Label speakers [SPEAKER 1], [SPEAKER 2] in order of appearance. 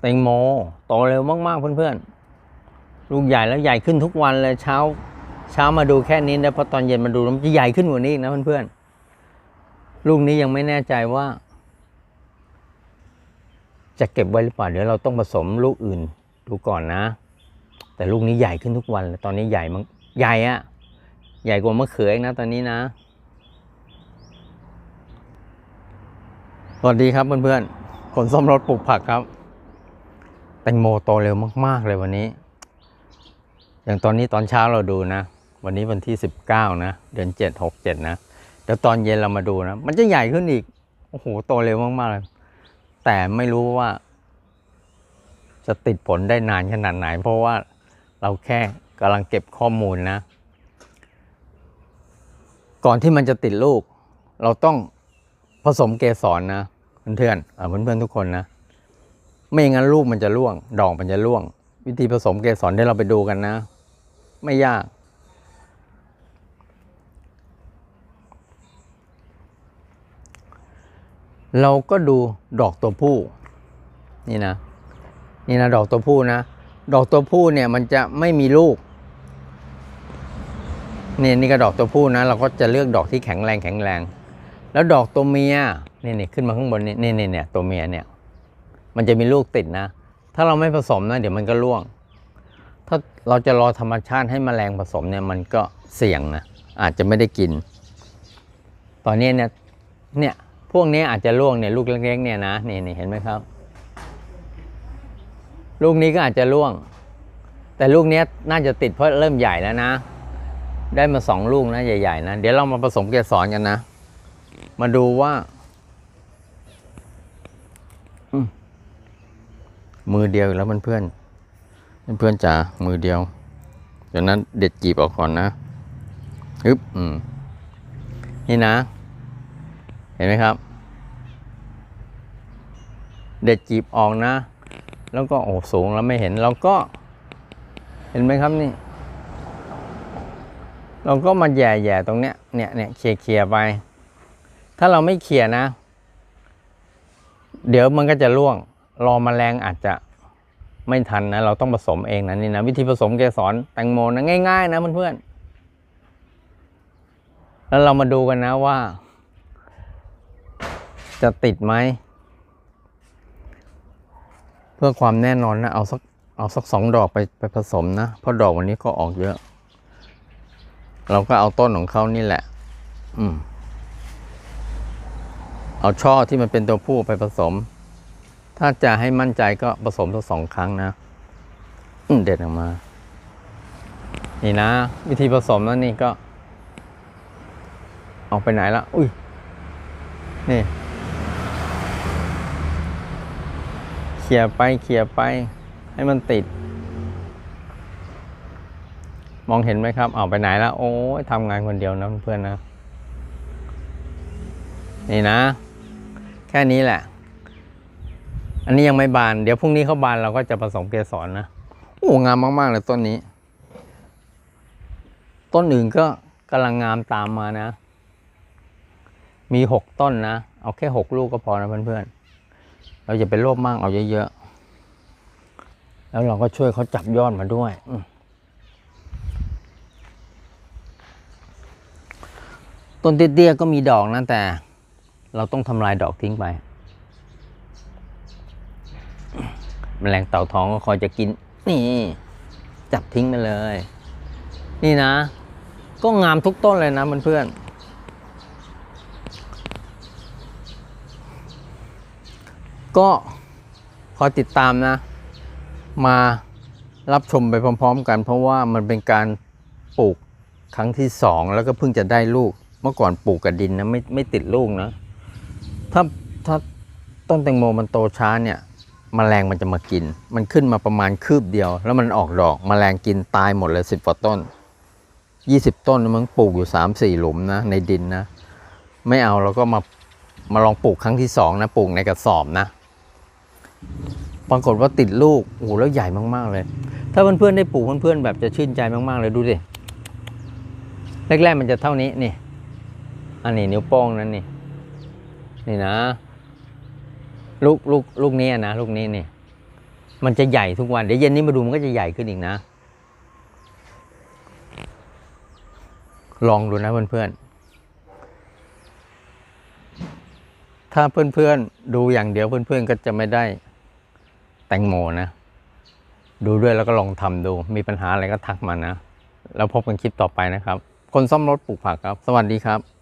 [SPEAKER 1] แตงโมโตเร็วมากๆเพื่อนๆ ลูกใหญ่แล้วใหญ่ขึ้นทุกวันเลยเช้า เช้ามาดูแค่นี้นะพอตอนเย็นมาดูมันจะใหญ่ขึ้นกว่านี้อีกนะเพื่อนๆ ลูกนี้ยังไม่แน่ใจว่า จะเก็บไว้หรือเปล่าเดี๋ยวเราต้องผสมลูกอื่นดูก่อนนะ แต่ลูกนี้ใหญ่ขึ้นทุกวันเลยตอนนี้ใหญ่มั้งใหญ่อะใหญ่กว่ามะเขืออีกนะตอนนี้นะสวัสดีครับเพื่อนๆขนส้มรถปลูกผักครับ แตงโมโตเร็วมาก ๆ เลยวันนี้ อย่างตอนนี้ตอนเช้าเราดูนะ วันนี้วันที่สิบเก้านะ เดือนเจ็ดหกเจ็ดนะ เดี๋ยวตอนเย็นเรามาดูนะ มันจะใหญ่ขึ้นอีก โอ้โห โตเร็วมาก ๆ เลย แต่ไม่รู้ว่า จะติดผลได้นานขนาดไหน เพราะว่าเราแค่กำลังเก็บข้อมูลนะ ก่อนที่มันจะติดลูก เราต้องผสมเกสรนะเพื่อนๆอ่าเพื่อนๆทุกคนนะ ไม่งั้นลูกมันจะร่วง ดอกมันจะร่วง วิธีผสมเกสรที่เราไปดูกันนะ ไม่ยาก เราก็ดูดอกตัวผู้ นี่นะ นี่นะดอกตัวผู้นะ ดอกตัวผู้เนี่ยมันจะไม่มีลูกนี่นี่ก็ดอกตัวผู้นะ เราก็จะเลือกดอกที่แข็งแรงแข็งแรง แล้วดอกตัวเมียนี่นี่ขึ้นมาข้างบนนี่นี่นี่เนี่ยตัวเมียเนี่ย มันจะมีลูกติดนะ ถ้าเราไม่ผสมนะเดี๋ยวมันก็ร่วง ถ้าเราจะรอธรรมชาติให้แมลงผสมเนี่ยมันก็เสี่ยงนะอาจจะไม่ได้กิน ตอนนี้เนี่ยเนี่ยพวกนี้อาจจะร่วงเนี่ยลูกเล็กๆเนี่ยนะนี่นี่เห็นไหมครับ ลูกนี้ก็อาจจะร่วง แต่ลูกเนี้ยน่าจะติดเพราะเริ่มใหญ่แล้วนะ ได้มาสองลูกนะใหญ่ๆนะเดี๋ยวเรามาผสมเกสรกันนะ มาดูว่า อืม มือเดียวแล้วเพื่อนๆเพื่อนจ๋ามือเดียวจากนั้นเด็ดจีบออกก่อนนะฮึบอืมนี่นะ เห็นไหมครับ เด็ดจีบออกนะ แล้วก็โอ้สูงแล้วไม่เห็นเราก็ เห็นไหมครับนี่ เราก็มาแย่ๆตรงเนี้ยเนี่ยเนี่ยเคลียร์ๆไป ถ้าเราไม่เคลียร์นะ เดี๋ยวมันก็จะร่วง รอมแมลงอาจจะไม่ทันนะ เราต้องผสมเองนะนี่นะ วิธีผสมเกสรแตงโมนะง่าย ๆ นะเพื่อนๆแล้วเรามาดูกันนะว่า จะติดไหม เพื่อความแน่นอนนะ เอาสักเอาสักสองดอกไปไปผสมนะ เพราะดอกวันนี้ก็ออกเยอะ เราก็เอาต้นของเขานี่แหละ อืม เอาช่อที่มันเป็นตัวผู้ไปผสม ถ้าจะให้มั่นใจก็ผสมสักสองครั้งนะอืเด็ดออกมา นี่นะ วิธีผสมแล้วนี่ก็ ออกไปไหนละอุ้ย นี่เขี่ยไปเขี่ยไป ให้มันติด มองเห็นไหมครับเอาไปไหนล้วโอ้ยทำงานคนเดียวนะเพื่อนนะ นี่นะ แค่นี้แหละ อันนี้ยังไม่บาน เดี๋ยวพรุ่งนี้เขาบานเราก็จะผสมเกสรนะ โอ้งามมาก ๆ เลยต้นนี้ ต้นอื่นก็กำลังงามตามมานะ มีหกต้นนะ เอาแค่หกลูกก็พอนะเพื่อนๆ เราจะไปโลภมากเอาเยอะๆ แล้วเราก็ช่วยเขาจับยอดมาด้วยต้นเตี้ยๆก็มีดอกนะแต่ เราต้องทำลายดอกทิ้งไป แมลงเต่าทองก็คอยจะกิน นี่ จับทิ้งไปเลย นี่นะ ก็งามทุกต้นเลยนะเพื่อนๆก็คอยติดตามนะ มารับชมไปพร้อม ๆ กัน เพราะว่ามันเป็นการปลูกครั้งที่สองแล้วก็เพิ่งจะได้ลูก เมื่อก่อนปลูกกับดินนะไม่ไม่ติดลูกนะ ถ้าถ้าต้นแตงโมมันโตช้าเนี่ย มแมลงมันจะมากิน มันขึ้นมาประมาณคืบเดียว แล้วมันออกดอกมแมลงกินตายหมดเลยสิบกว่าต้นยี่สิบต้นมันปลูกอยู่สามสี่หลุมนะในดินนะ ไม่เอาเราก็มามาลองปลูกครั้งที่สองนะปลูกในกระสอบนะปรากฏว่าติดลูกโอ้โหแล้วใหญ่มากๆเลย ถ้าเพื่อนๆได้ปลูกเพื่อนๆแบบจะชื่นใจมากๆเลยดูดิแรกๆมันจะเท่านี้นี่ อันนี้นิ้วโป้งนั่นนี่นี่นะ ลูกลูกลูกนี้นะลูกนี้นี่มันจะใหญ่ทุกวัน เดี๋ยวเย็นนี้มาดูมันก็จะใหญ่ขึ้นอีกนะ ลองดูนะเพื่อนๆ ถ้าเพื่อนๆ ดูอย่างเดียวเพื่อนๆ ก็จะไม่ได้แตงโมนะ ดูด้วยแล้วก็ลองทำดู มีปัญหาอะไรก็ทักมานะ แล้วพบกันคลิปต่อไปนะครับ คนซ่อมรถปลูกผักครับ สวัสดีครับ